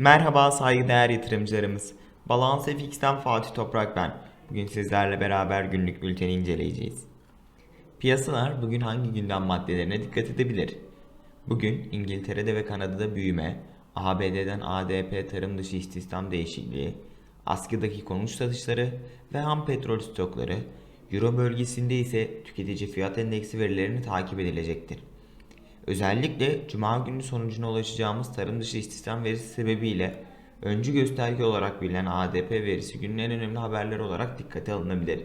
Merhaba saygıdeğer yatırımcılarımız. Balans FX'ten Fatih Toprak ben. Bugün sizlerle beraber günlük bülteni inceleyeceğiz. Piyasalar bugün hangi gündem maddelerine dikkat edebilir? Bugün İngiltere'de ve Kanada'da büyüme, ABD'den ADP tarım dışı istihdam değişikliği, askıdaki konut satışları ve ham petrol stokları, Euro bölgesinde ise tüketici fiyat endeksi verilerini takip edilecektir. Özellikle Cuma günü sonucuna ulaşacağımız tarım dışı istihdam verisi sebebiyle öncü gösterge olarak bilinen ADP verisi günün en önemli haberleri olarak dikkate alınabilir.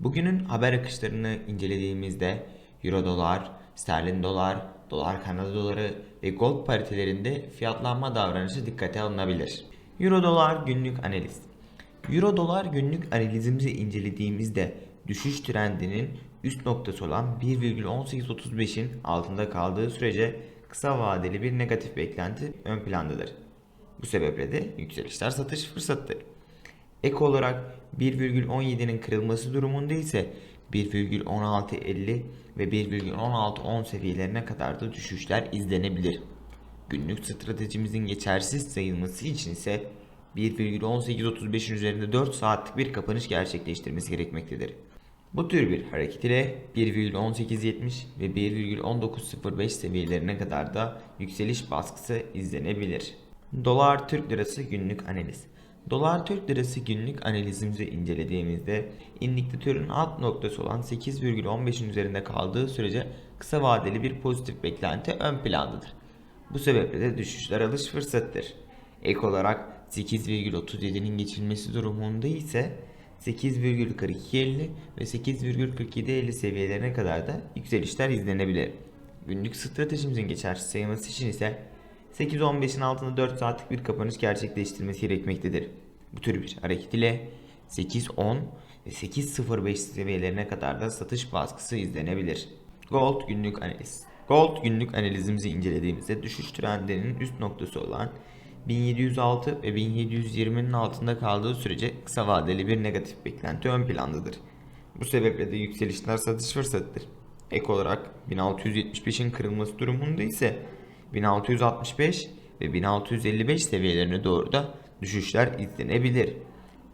Bugünün haber akışlarını incelediğimizde Euro dolar, sterlin dolar, dolar Kanada doları ve gold paritelerinde fiyatlanma davranışı dikkate alınabilir. Euro dolar günlük analiz. Euro dolar günlük analizimizi incelediğimizde düşüş trendinin üst noktası olan 1,1835'in altında kaldığı sürece kısa vadeli bir negatif beklenti ön plandadır. Bu sebeple de yükselişler satış fırsatıdır. Ek olarak 1,17'nin kırılması durumunda ise 1,1650 ve 1,1610 seviyelerine kadar da düşüşler izlenebilir. Günlük stratejimizin geçersiz sayılması için ise 1,1835'in üzerinde 4 saatlik bir kapanış gerçekleştirmesi gerekmektedir. Bu tür bir hareket ile 1,1870 ve 1,1905 seviyelerine kadar da yükseliş baskısı izlenebilir. Dolar Türk Lirası günlük analiz. Dolar Türk Lirası günlük analizimizi incelediğimizde indikatörün alt noktası olan 8,15'in üzerinde kaldığı sürece kısa vadeli bir pozitif beklenti ön plandadır. Bu sebeple de düşüşler alış fırsatıdır. Ek olarak 8,37'nin geçilmesi durumunda ise 8,4250 ve 8,4750 seviyelerine kadar da yükselişler izlenebilir. Günlük stratejimizin geçersiz sayılması için ise 8.15'in altında 4 saatlik bir kapanış gerçekleştirmesi gerekmektedir. Bu tür bir hareket ile 8.10 ve 8.05 seviyelerine kadar da satış baskısı izlenebilir. Gold günlük analiz. Gold günlük analizimizi incelediğimizde düşüş trendinin üst noktası olan 1706 ve 1720'nin altında kaldığı sürece kısa vadeli bir negatif beklenti ön plandadır. Bu sebeple de yükselişler satış fırsatıdır. Ek olarak 1675'in kırılması durumunda ise 1665 ve 1655 seviyelerine doğru da düşüşler izlenebilir.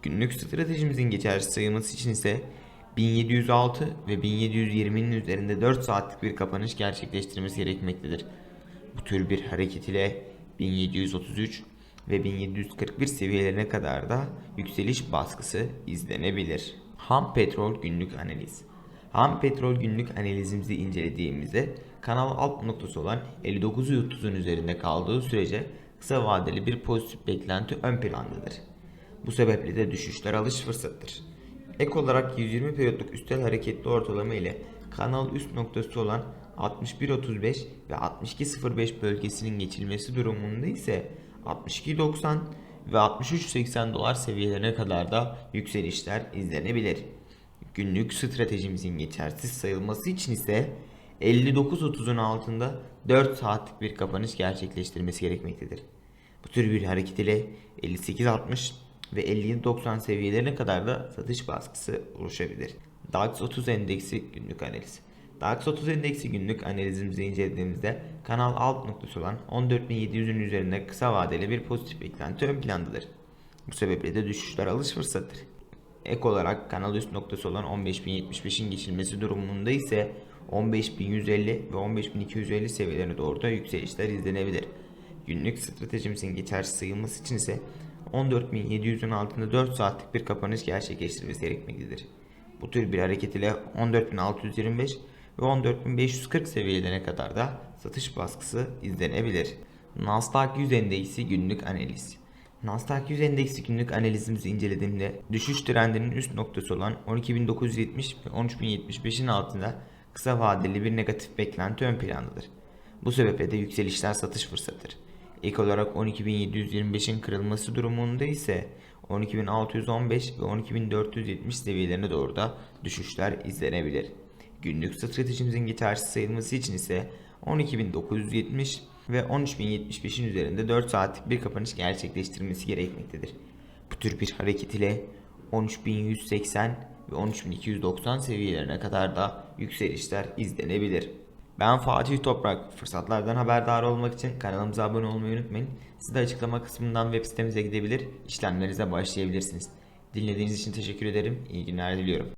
Günlük stratejimizin geçersiz sayılması için ise 1706 ve 1720'nin üzerinde 4 saatlik bir kapanış gerçekleştirmesi gerekmektedir. Bu tür bir hareket ile 1733 ve 1741 seviyelerine kadar da yükseliş baskısı izlenebilir. Ham petrol günlük analiz. Ham petrol günlük analizimizi incelediğimizde kanal alt noktası olan 59.30'un üzerinde kaldığı sürece kısa vadeli bir pozitif beklenti ön plandadır. Bu sebeple de düşüşler alış fırsatıdır. Ek olarak 120 periyotluk üstel hareketli ortalama ile kanal üst noktası olan 61.35 ve 62.05 bölgesinin geçilmesi durumunda ise 62.90 ve 63.80 dolar seviyelerine kadar da yükselişler izlenebilir. Günlük stratejimizin geçersiz sayılması için ise 59.30'un altında 4 saatlik bir kapanış gerçekleştirmesi gerekmektedir. Bu tür bir hareket ile 58.60 ve 57.90 seviyelerine kadar da satış baskısı oluşabilir. DAX 30 endeksi günlük analiz. DAX 30 endeksi günlük analizimizi incelediğimizde kanal alt noktası olan 14.700'ün üzerinde kısa vadeli bir pozitif beklenti ön plandadır. Bu sebeple de düşüşler alış fırsatıdır. Ek olarak kanal üst noktası olan 15.075'in geçilmesi durumunda ise 15.150 ve 15.250 seviyelerine doğru da yükselişler izlenebilir. Günlük stratejimizin geçersiz sayılması için ise 14.700'ün altında 4 saatlik bir kapanış gerçekleştirmesi gerekmektedir. Bu tür bir hareket ile 14.625 ve 14.540 seviyelerine kadar da satış baskısı izlenebilir. Nasdaq 100 endeksi günlük analiz. Nasdaq 100 endeksi günlük analizimizi incelediğimde düşüş trendinin üst noktası olan 12.970 ve 13.075'in altında kısa vadeli bir negatif beklenti ön plandadır. Bu sebeple de yükselişler satış fırsatıdır. İlk olarak 12.725'in kırılması durumunda ise 12.615 ve 12.470 seviyelerine doğru da düşüşler izlenebilir. Günlük stratejimizin geçersiz sayılması için ise 12.970 ve 13.075'in üzerinde 4 saatlik bir kapanış gerçekleştirmesi gerekmektedir. Bu tür bir hareket ile 13.180 ve 13.290 seviyelerine kadar da yükselişler izlenebilir. Ben Fatih Toprak. Fırsatlardan haberdar olmak için kanalımıza abone olmayı unutmayın. Siz de açıklama kısmından web sitemize gidebilir, işlemlerinize başlayabilirsiniz. Dinlediğiniz için teşekkür ederim. İyi günler diliyorum.